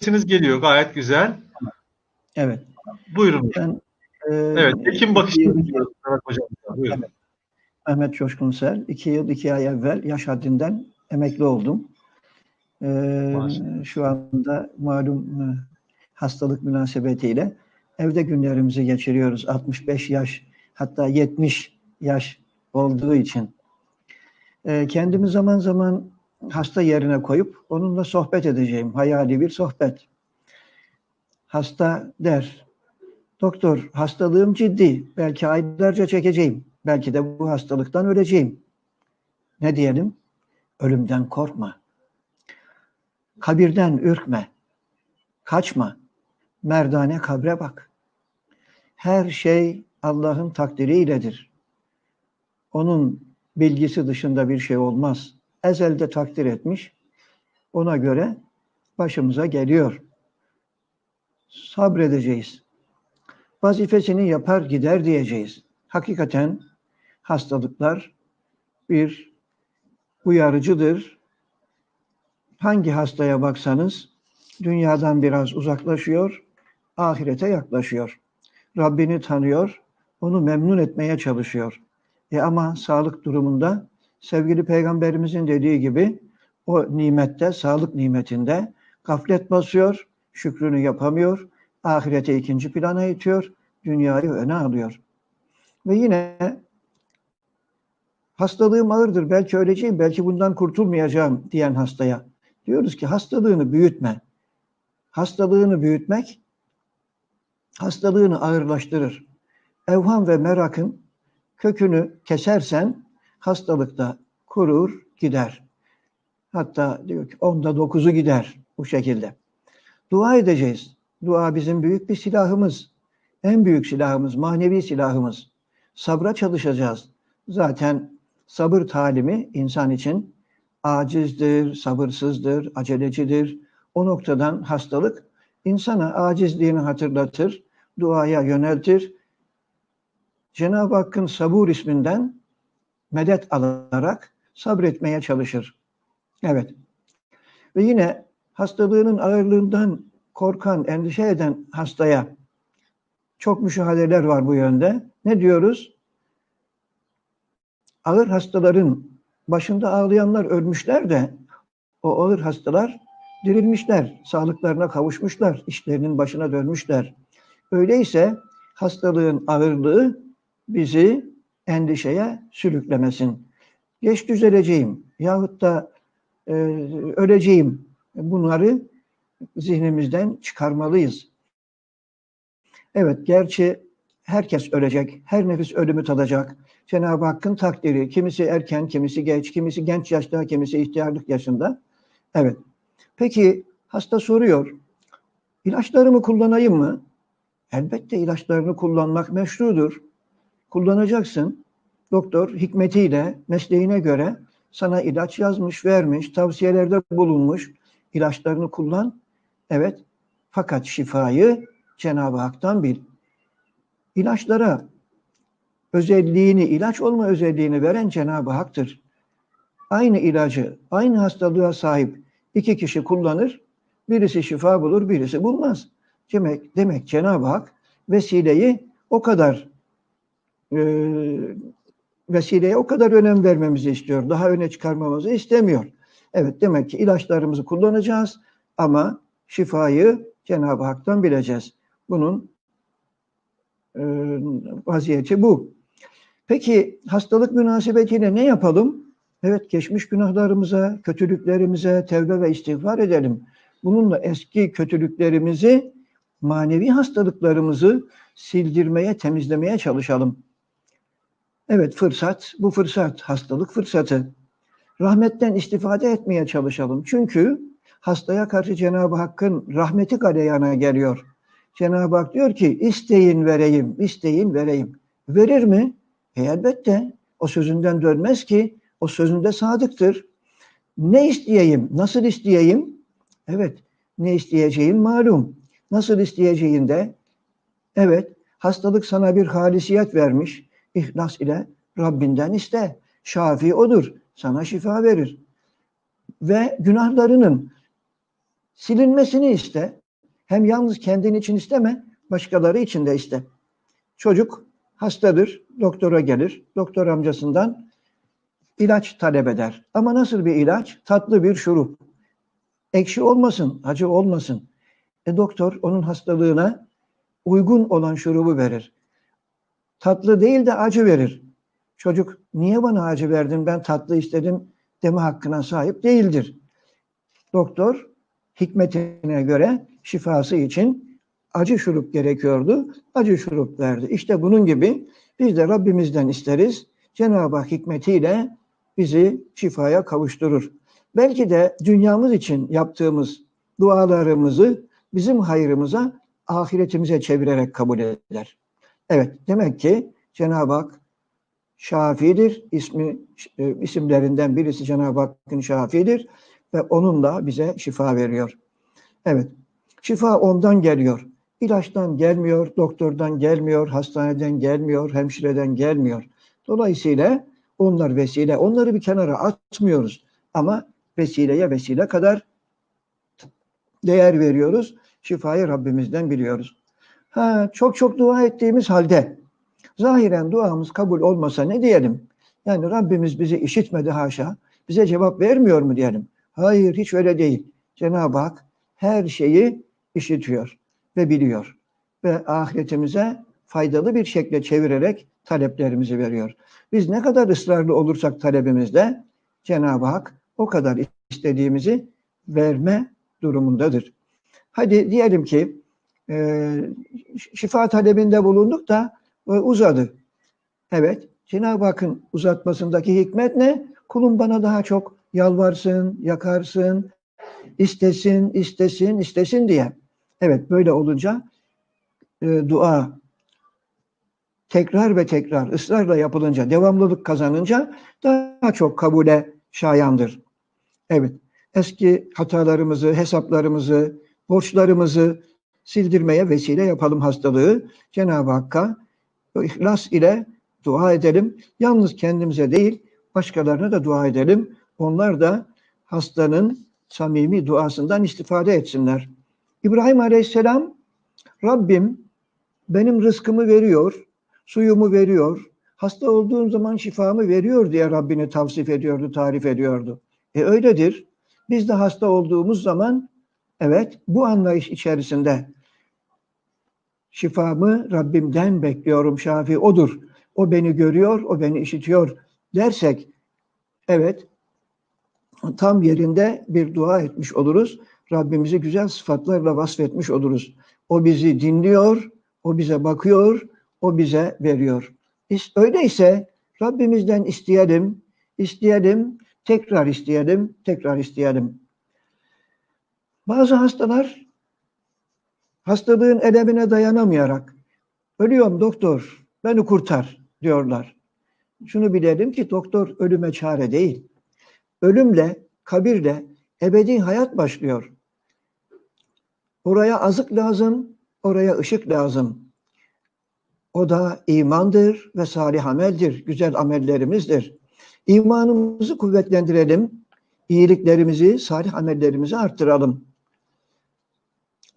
sesiniz geliyor gayet güzel. Evet. Buyurun. Ben e, Evet, Ekim bakışı Hocam. Buyurun. Mehmet Coşkunsel. iki yıl iki ay evvel yaş haddinden emekli oldum. E, Maşallah. şu anda malum e, hastalık münasebetiyle evde günlerimizi geçiriyoruz. 65 yaş hatta 70 yaş olduğu için. E, kendimi zaman zaman hasta yerine koyup onunla sohbet edeceğim. Hayali bir sohbet. Hasta der, doktor hastalığım ciddi, belki aylarca çekeceğim, belki de bu hastalıktan öleceğim. Ne diyelim? Ölümden korkma. Kabirden ürkme. Kaçma. Merdane kabre bak. Her şey Allah'ın takdiriyledir. Onun bilgisi dışında bir şey olmaz. Ezelde takdir etmiş. Ona göre başımıza geliyor. Sabredeceğiz. Vazifesini yapar gider diyeceğiz. Hakikaten hastalıklar bir uyarıcıdır. Hangi hastaya baksanız dünyadan biraz uzaklaşıyor, ahirete yaklaşıyor. Rabbini tanıyor, onu memnun etmeye çalışıyor. E ama sağlık durumunda sevgili peygamberimizin dediği gibi o nimette, sağlık nimetinde gaflet basıyor, şükrünü yapamıyor, ahirete ikinci plana itiyor, dünyayı öne alıyor. Ve yine hastalığım ağırdır, belki öleceğim, belki bundan kurtulmayacağım diyen hastaya diyoruz ki hastalığını büyütme. Hastalığını büyütmek hastalığını ağırlaştırır. Evham ve merakın kökünü kesersen hastalıkta kurur gider. Hatta diyor ki onda dokuzu gider bu şekilde. Dua edeceğiz. Dua bizim büyük bir silahımız. En büyük silahımız, manevi silahımız. Sabra çalışacağız. Zaten sabır talimi insan için acizdir, sabırsızdır, acelecidir. O noktadan hastalık insana acizliğini hatırlatır, duaya yöneltir. Cenab-ı Hakk'ın sabur isminden medet alarak sabretmeye çalışır. Evet. Ve yine hastalığının ağırlığından korkan, endişe eden hastaya çok müşahedeler var bu yönde. Ne diyoruz? Ağır hastaların başında ağlayanlar ölmüşler de o ağır hastalar dirilmişler, sağlıklarına kavuşmuşlar, işlerinin başına dönmüşler. Öyleyse hastalığın ağırlığı bizi endişeye sürüklemesin. Geç düzeleceğim yahut da e, öleceğim bunları zihnimizden çıkarmalıyız. Evet, gerçi herkes ölecek, her nefis ölümü tadacak. Cenab-ı Hakk'ın takdiri, kimisi erken, kimisi geç, kimisi genç yaşta, kimisi ihtiyarlık yaşında. Evet. Peki hasta soruyor, ilaçlarımı kullanayım mı? Elbette ilaçlarını kullanmak meşrudur. Kullanacaksın. Doktor hikmetiyle, mesleğine göre sana ilaç yazmış, vermiş, tavsiyelerde bulunmuş. İlaçlarını kullan. Evet. Fakat şifayı Cenab-ı Hak'tan bil. İlaçlara özelliğini, ilaç olma özelliğini veren Cenab-ı Hak'tır. Aynı ilacı, aynı hastalığa sahip iki kişi kullanır. Birisi şifa bulur, birisi bulmaz. Demek, demek Cenab-ı Hak vesileyi o kadar vesileye o kadar önem vermemizi istiyor. Daha öne çıkarmamızı istemiyor. Evet demek ki ilaçlarımızı kullanacağız ama şifayı Cenab-ı Hak'tan bileceğiz. Bunun e, vaziyeti bu. Peki hastalık münasebetiyle ne yapalım? Evet geçmiş günahlarımıza, kötülüklerimize tevbe ve istiğfar edelim. Bununla eski kötülüklerimizi, manevi hastalıklarımızı sildirmeye, temizlemeye çalışalım. Evet fırsat, bu fırsat, hastalık fırsatı. Rahmetten istifade etmeye çalışalım. Çünkü hastaya karşı Cenab-ı Hakk'ın rahmeti galeyana geliyor. Cenab-ı Hak diyor ki isteyin vereyim, isteyin vereyim. Verir mi? E elbette. O sözünden dönmez ki. O sözünde sadıktır. Ne isteyeyim? Nasıl isteyeyim? Evet. Ne isteyeceğim malum. Nasıl isteyeceğinde? Evet. Hastalık sana bir halisiyet vermiş. İhlas ile Rabbinden iste. Şafi odur. Sana şifa verir. Ve günahlarının Silinmesini iste. Hem yalnız kendin için isteme, başkaları için de iste. Çocuk hastadır, doktora gelir. Doktor amcasından ilaç talep eder. Ama nasıl bir ilaç? Tatlı bir şurup. Ekşi olmasın, acı olmasın. E doktor onun hastalığına uygun olan şurubu verir. Tatlı değil de acı verir. Çocuk niye bana acı verdin ben tatlı istedim deme hakkına sahip değildir. Doktor hikmetine göre şifası için acı şurup gerekiyordu. Acı şurup verdi. İşte bunun gibi biz de Rabbimizden isteriz. Cenab-ı Hak hikmetiyle bizi şifaya kavuşturur. Belki de dünyamız için yaptığımız dualarımızı bizim hayrımıza, ahiretimize çevirerek kabul eder. Evet, demek ki Cenab-ı Hak Şafi'dir. İsmi, e, isimlerinden birisi Cenab-ı Hakk'ın Şafi'dir ve onunla bize şifa veriyor. Evet, şifa ondan geliyor. İlaçtan gelmiyor, doktordan gelmiyor, hastaneden gelmiyor, hemşireden gelmiyor. Dolayısıyla onlar vesile. Onları bir kenara atmıyoruz. Ama vesileye vesile kadar değer veriyoruz. Şifayı Rabbimizden biliyoruz. Ha, çok çok dua ettiğimiz halde zahiren duamız kabul olmasa ne diyelim? Yani Rabbimiz bizi işitmedi haşa. Bize cevap vermiyor mu diyelim? Hayır hiç öyle değil. Cenab-ı Hak her şeyi işitiyor ve biliyor. Ve ahiretimize faydalı bir şekilde çevirerek taleplerimizi veriyor. Biz ne kadar ısrarlı olursak talebimizde Cenab-ı Hak o kadar istediğimizi verme durumundadır. Hadi diyelim ki e, şifa talebinde bulunduk da e, uzadı. Evet, Cenab-ı Hakk'ın uzatmasındaki hikmet ne? Kulum bana daha çok yalvarsın, yakarsın, istesin, istesin, istesin diye. Evet, böyle olunca e, dua tekrar ve tekrar ısrarla yapılınca, devamlılık kazanınca daha çok kabule şayandır. Evet, eski hatalarımızı, hesaplarımızı, borçlarımızı sildirmeye vesile yapalım hastalığı. Cenab-ı Hakk'a ihlas ile dua edelim. Yalnız kendimize değil, başkalarına da dua edelim. Onlar da hastanın samimi duasından istifade etsinler. İbrahim Aleyhisselam, Rabbim benim rızkımı veriyor, suyumu veriyor, hasta olduğum zaman şifamı veriyor diye Rabbini tavsif ediyordu, tarif ediyordu. E öyledir. Biz de hasta olduğumuz zaman evet bu anlayış içerisinde şifamı Rabbimden bekliyorum. Şafi odur. O beni görüyor, o beni işitiyor dersek evet tam yerinde bir dua etmiş oluruz. Rabbimizi güzel sıfatlarla vasfetmiş oluruz. O bizi dinliyor, o bize bakıyor, o bize veriyor. Öyleyse Rabbimizden isteyelim, isteyelim, tekrar isteyelim, tekrar isteyelim. Bazı hastalar hastalığın elemine dayanamayarak ölüyorum doktor, beni kurtar diyorlar. Şunu bilelim ki doktor ölüme çare değil. Ölümle, kabirle ebedi hayat başlıyor. Oraya azık lazım, oraya ışık lazım. O da imandır ve salih ameldir, güzel amellerimizdir. İmanımızı kuvvetlendirelim, iyiliklerimizi, salih amellerimizi arttıralım.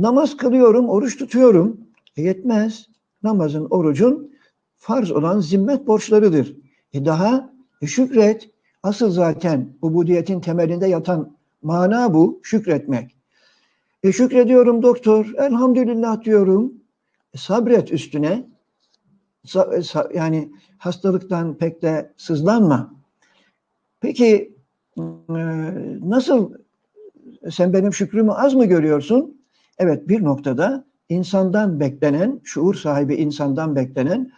Namaz kılıyorum, oruç tutuyorum. E yetmez. Namazın, orucun farz olan zimmet borçlarıdır. E daha e şükret. Asıl zaten ubudiyetin temelinde yatan mana bu, şükretmek. E şükrediyorum doktor, elhamdülillah diyorum. E sabret üstüne. Sa, yani hastalıktan pek de sızlanma. Peki e, nasıl sen benim şükrümü az mı görüyorsun? Evet bir noktada insandan beklenen, şuur sahibi insandan beklenen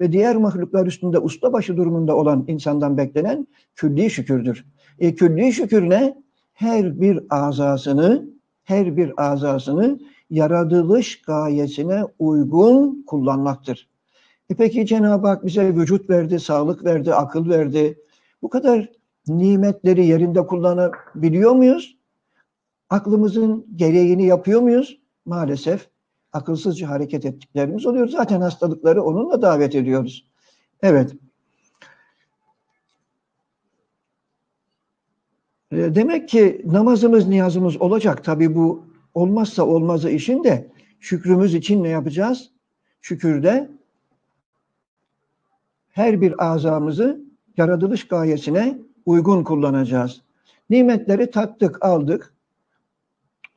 ve diğer mahluklar üstünde ustabaşı durumunda olan insandan beklenen külli şükürdür. E, külli şükür ne? Her bir azasını, her bir azasını yaratılış gayesine uygun kullanmaktır. E peki Cenab-ı Hak bize vücut verdi, sağlık verdi, akıl verdi. Bu kadar nimetleri yerinde kullanabiliyor muyuz? Aklımızın gereğini yapıyor muyuz? Maalesef akılsızca hareket ettiklerimiz oluyor. Zaten hastalıkları onunla davet ediyoruz. Evet. E, Demek ki namazımız, niyazımız olacak. Tabii bu olmazsa olmazı işin de şükrümüz için ne yapacağız? Şükürde her bir azamızı yaratılış gayesine uygun kullanacağız. Nimetleri tattık, aldık.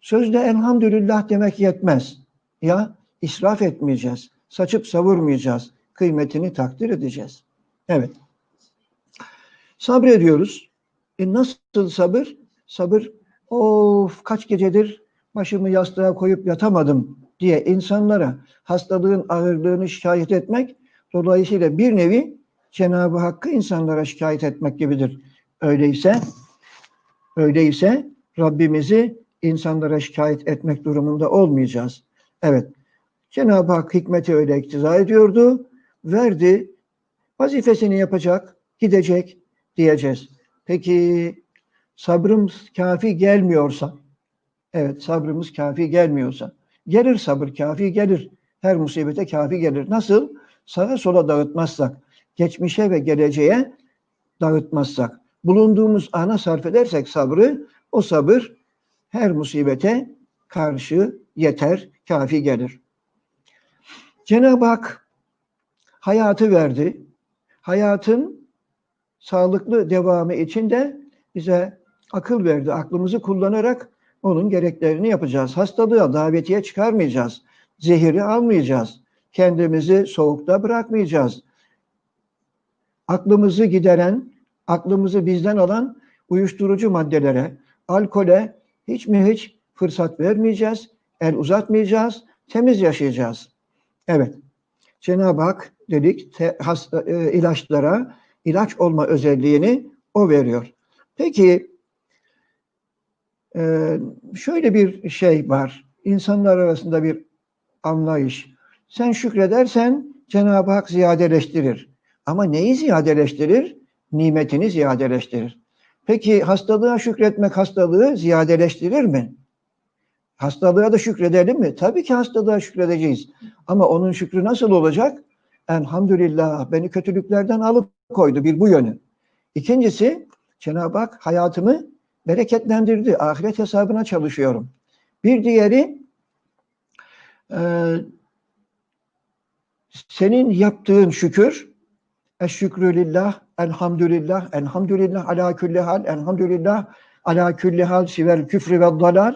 Sözde elhamdülillah demek yetmez. Ya israf etmeyeceğiz. Saçıp savurmayacağız. Kıymetini takdir edeceğiz. Evet. Sabrediyoruz. E nasıl sabır? Sabır, of kaç gecedir başımı yastığa koyup yatamadım diye insanlara hastalığın ağırlığını şikayet etmek dolayısıyla bir nevi Cenab-ı Hakk'ı insanlara şikayet etmek gibidir. Öyleyse öyleyse Rabbimizi insanlara şikayet etmek durumunda olmayacağız. Evet. Cenab-ı Hak hikmeti öyle iktiza ediyordu. Verdi. Vazifesini yapacak, gidecek diyeceğiz. Peki sabrımız kafi gelmiyorsa, evet sabrımız kafi gelmiyorsa, gelir sabır kafi gelir. Her musibete kafi gelir. Nasıl? Sağa sola dağıtmazsak, geçmişe ve geleceğe dağıtmazsak, bulunduğumuz ana sarf edersek sabrı, o sabır her musibete karşı yeter, kafi gelir. Cenab-ı Hak hayatı verdi. Hayatın sağlıklı devamı için de bize akıl verdi. Aklımızı kullanarak onun gereklerini yapacağız. Hastalığa davetiye çıkarmayacağız. Zehiri almayacağız. Kendimizi soğukta bırakmayacağız. Aklımızı gideren, aklımızı bizden alan uyuşturucu maddelere, alkole hiç mi hiç fırsat vermeyeceğiz, el uzatmayacağız, temiz yaşayacağız. Evet, Cenab-ı Hak dedik te, hasta, e, ilaçlara ilaç olma özelliğini o veriyor. Peki e, şöyle bir şey var. İnsanlar arasında bir anlayış. Sen şükredersen Cenab-ı Hak ziyadeleştirir. Ama neyi ziyadeleştirir? Nimetini ziyadeleştirir. Peki hastalığa şükretmek hastalığı ziyadeleştirir mi? Hastalığa da şükredelim mi? Tabii ki hastalığa şükredeceğiz. Ama onun şükrü nasıl olacak? Elhamdülillah beni kötülüklerden alıp koydu bir bu yönü. İkincisi Cenab-ı Hak hayatımı bereketlendirdi. Ahiret hesabına çalışıyorum. Bir diğeri e, senin yaptığın şükür eşşükrü lillah, elhamdülillah, elhamdülillah ala külli hal, elhamdülillah ala külli hal sivel küfrü ve dalal.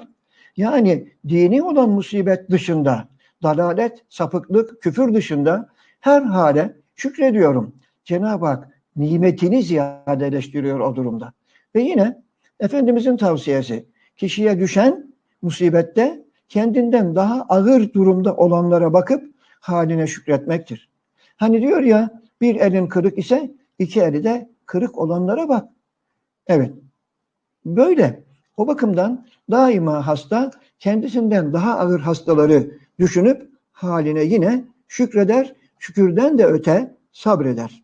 Yani dini olan musibet dışında, dalalet, sapıklık, küfür dışında her hale şükrediyorum. Cenab-ı Hak nimetini ziyadeleştiriyor o durumda. Ve yine Efendimizin tavsiyesi kişiye düşen musibette kendinden daha ağır durumda olanlara bakıp haline şükretmektir. Hani diyor ya bir elin kırık ise iki eli de kırık olanlara bak. Evet. Böyle. O bakımdan daima hasta kendisinden daha ağır hastaları düşünüp haline yine şükreder, şükürden de öte sabreder.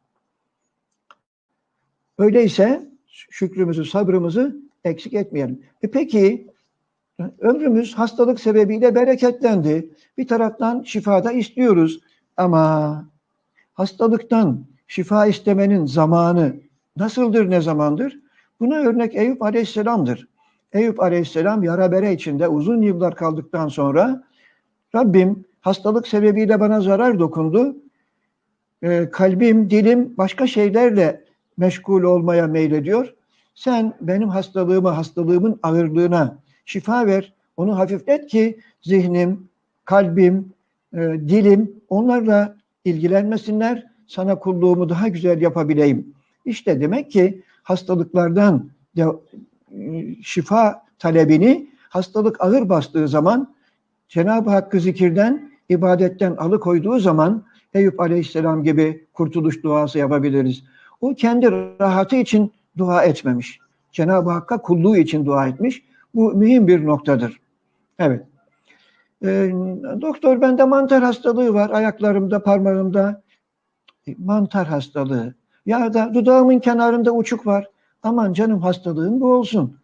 Öyleyse şükrümüzü, sabrımızı eksik etmeyelim. E peki ömrümüz hastalık sebebiyle bereketlendi. Bir taraftan şifada istiyoruz ama hastalıktan şifa istemenin zamanı nasıldır, ne zamandır? Buna örnek Eyüp Aleyhisselam'dır. Eyüp Aleyhisselam yara bere içinde uzun yıllar kaldıktan sonra Rabbim hastalık sebebiyle bana zarar dokundu. Ee, kalbim, dilim başka şeylerle meşgul olmaya meylediyor. Sen benim hastalığımı, hastalığımın ağırlığına şifa ver, onu hafiflet ki zihnim, kalbim, e, dilim onlarla ilgilenmesinler, sana kulluğumu daha güzel yapabileyim. İşte demek ki hastalıklardan şifa talebini hastalık ağır bastığı zaman Cenab-ı Hakk'ı zikirden, ibadetten alıkoyduğu zaman Eyüp Aleyhisselam gibi kurtuluş duası yapabiliriz. O kendi rahatı için dua etmemiş. Cenab-ı Hakk'a kulluğu için dua etmiş. Bu mühim bir noktadır. Evet. E, doktor bende mantar hastalığı var. Ayaklarımda, parmağımda e, mantar hastalığı. Ya da dudağımın kenarında uçuk var. Aman canım hastalığın bu olsun.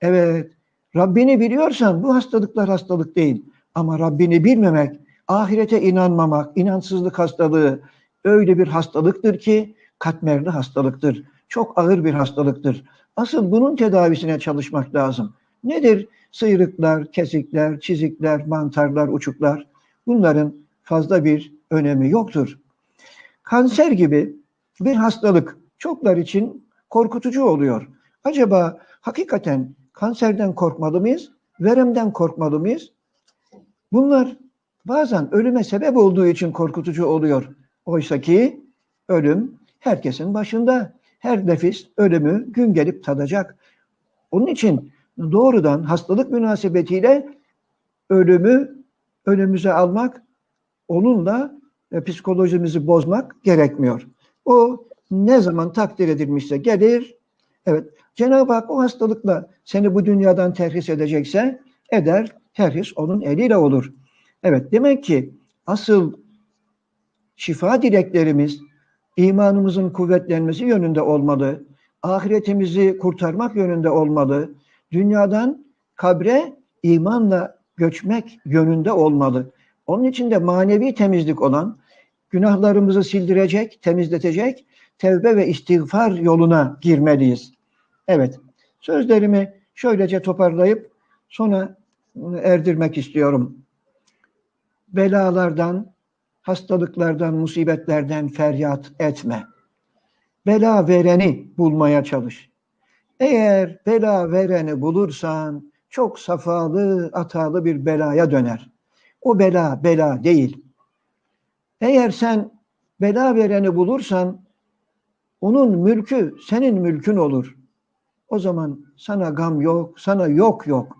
Evet. Rabbini biliyorsan bu hastalıklar hastalık değil. Ama Rabbini bilmemek, ahirete inanmamak, inansızlık hastalığı öyle bir hastalıktır ki katmerli hastalıktır. Çok ağır bir hastalıktır. Asıl bunun tedavisine çalışmak lazım. Nedir? Sıyrıklar, kesikler, çizikler, mantarlar, uçuklar. Bunların fazla bir önemi yoktur. Kanser gibi bir hastalık çoklar için korkutucu oluyor. Acaba hakikaten kanserden korkmalı mıyız? Veremden korkmalı mıyız? Bunlar bazen ölüme sebep olduğu için korkutucu oluyor. Oysa ki ölüm herkesin başında. Her nefis ölümü gün gelip tadacak. Onun için doğrudan hastalık münasebetiyle ölümü önümüze almak, onunla e, psikolojimizi bozmak gerekmiyor. O ne zaman takdir edilmişse gelir. Evet, Cenab-ı Hak o hastalıkla seni bu dünyadan terhis edecekse eder, terhis onun eliyle olur. Evet, demek ki asıl şifa dileklerimiz imanımızın kuvvetlenmesi yönünde olmalı. Ahiretimizi kurtarmak yönünde olmalı. Dünyadan kabre imanla göçmek yönünde olmalı. Onun için de manevi temizlik olan, günahlarımızı sildirecek, temizletecek, tevbe ve istiğfar yoluna girmeliyiz. Evet, sözlerimi şöylece toparlayıp sona erdirmek istiyorum. Belalardan, hastalıklardan, musibetlerden feryat etme. Bela vereni bulmaya çalış. Eğer bela vereni bulursan çok safalı, atalı bir belaya döner. O bela bela değil. Eğer sen bela vereni bulursan onun mülkü senin mülkün olur. O zaman sana gam yok, sana yok yok.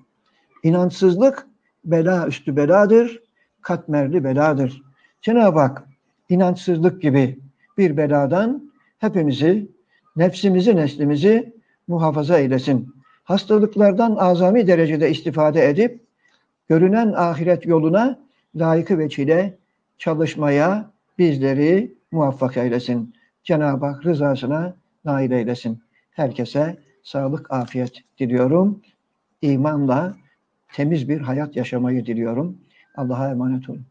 İnançsızlık bela üstü beladır, katmerli beladır. Cenab-ı Hak inançsızlık gibi bir beladan hepimizi, nefsimizi, neslimizi muhafaza eylesin. Hastalıklardan azami derecede istifade edip görünen ahiret yoluna layıkı veçile çalışmaya bizleri muvaffak eylesin. Cenab-ı Hak rızasına nail eylesin. Herkese sağlık, afiyet diliyorum. İmanla temiz bir hayat yaşamayı diliyorum. Allah'a emanet olun.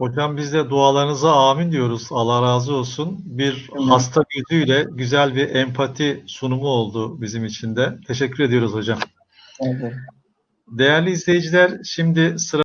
Hocam biz de dualarınıza amin diyoruz. Allah razı olsun. Bir Amin. hasta gözüyle güzel bir empati sunumu oldu bizim için de. Teşekkür ediyoruz hocam. Evet. Değerli izleyiciler, şimdi sıra